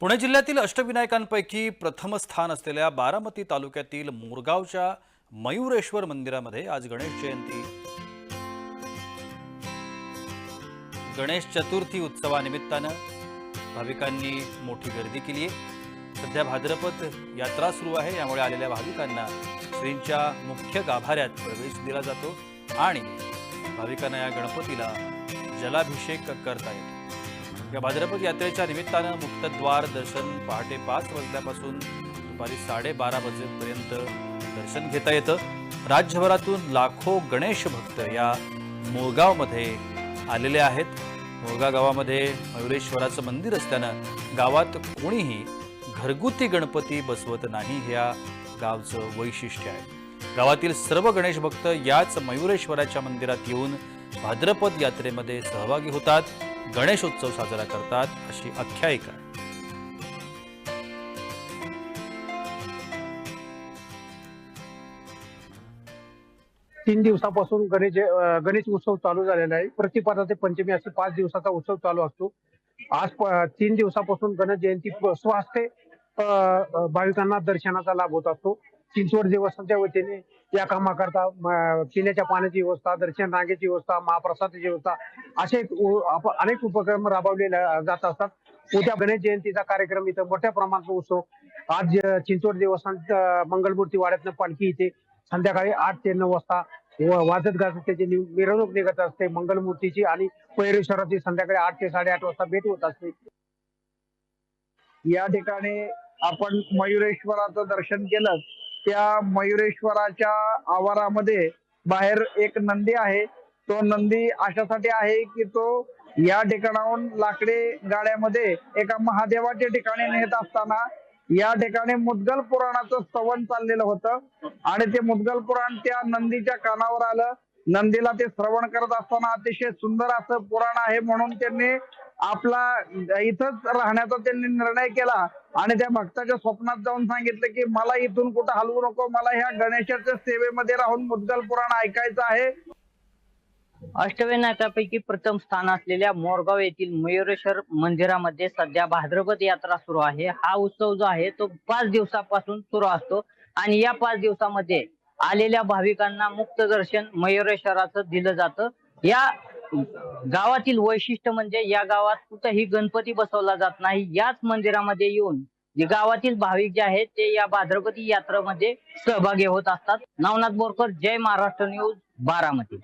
पुणे जिल्ह्यातील अष्टविनायकांपैकी प्रथम स्थान असलेल्या बारामती तालुक्यातील मोरगावच्या मयुरेश्वर मंदिरामध्ये आज गणेश जयंती. गणेश चतुर्थी उत्सवानिमित्तानं भाविकांनी मोठी गर्दी केली आहे सध्या भाद्रपद यात्रा सुरू आहे यामुळे आलेल्या भाविकांना श्रींच्या मुख्य गाभाऱ्यात प्रवेश दिला जातो आणि भाविकांना या गणपतीला जलाभिषेक करता येतो. या भाद्रपद यात्रेच्या निमित्तानं मुक्तद्वार दर्शन पहाटे पाच वाजल्यापासून दुपारी साडेबारा वाजेपर्यंत दर्शन घेता येतं. राज्यभरातून लाखो गणेश भक्त या मोरगावमध्ये आलेले आहेत. मोरगाव गावामध्ये मयुरेश्वराचं मंदिर असल्यानं गावात कोणीही घरगुती गणपती बसवत नाही हे या गावचं वैशिष्ट्य आहे. गावातील सर्व गणेश भक्त याच मयुरेश्वराच्या मंदिरात येऊन भाद्रपद यात्रेमध्ये सहभागी होतात. गणेशोत्सव साजरा करतात अशी आख्यायिका. आहे तीन दिवसापासून गणेश गणेश उत्सव चालू झालेला आहे. प्रतिपदा ते पंचमी असे पाच दिवसाचा उत्सव चालू असतो. आज तीन दिवसापासून गणेश जयंती स्वहस्ते भाविकांना दर्शनाचा लाभ होत असतो. चिंचवड देवस्थानच्या वतीने या कामाकरता पिण्याच्या पाण्याची व्यवस्था दर्शन रांगेची व्यवस्था महाप्रसादाची व्यवस्था असे अनेक उपक्रम राबवले जात असतात. उद्या गणेश जयंतीचा कार्यक्रम इथं मोठ्या प्रमाणात उत्सव. आज चिंचवड देवस्थान मंगलमूर्ती वाड्यातनं पालखी इथे संध्याकाळी आठ ते नऊ वाजता वाजत गाजत त्याची मिरवणूक निघत असते. मंगलमूर्तीची आणि पैरेश्वराची संध्याकाळी आठ ते साडेआठ वाजता भेट होत असते. या ठिकाणी आपण मयुरेश्वराचं दर्शन केलं. त्या मयुरेश्वराच्या आवारामध्ये बाहेर एक नंदी आहे. तो नंदी अशासाठी आहे की तो या ठिकाणाहून लाकडे गाड्यामध्ये एका महादेवाच्या ठिकाणी नेत असताना या ठिकाणी मुद्गल पुराणाचं स्तवन चाललेलं होतं. आणि ते मुद्गल पुराण त्या नंदीच्या कानावर आलं. नंदीला ते श्रवण करत असताना अतिशय सुंदर असं पुराण आहे म्हणून त्यांनी आपला इथंच राहण्याचा त्यांनी निर्णय केला. आणि त्या भक्ताच्या स्वप्नात जाऊन सांगितलं की मला इथून कुठं हलवू नको मला ह्या गणेशाच्या सेवेमध्ये राहून मुद्गल पुराण ऐकायचं आहे. अष्टविनायकापैकी प्रथम स्थान असलेल्या मोरगाव येथील मयुरेश्वर मंदिरामध्ये सध्या भाद्रपद यात्रा सुरू आहे. हा उत्सव जो आहे तो पाच दिवसापासून सुरू असतो. आणि या पाच दिवसामध्ये आलेल्या भाविकांना मुक्त दर्शन मयुरेश्वराचं दिलं जातं. या गावातील वैशिष्ट्य म्हणजे या गावात कुठंही गणपती बसवला जात नाही. याच मंदिरामध्ये येऊन जे गावातील भाविक जे आहेत ते या भाद्रपती यात्रेमध्ये सहभागी होत असतात. नवनाथ बोरकर जय महाराष्ट्र न्यूज बारामती.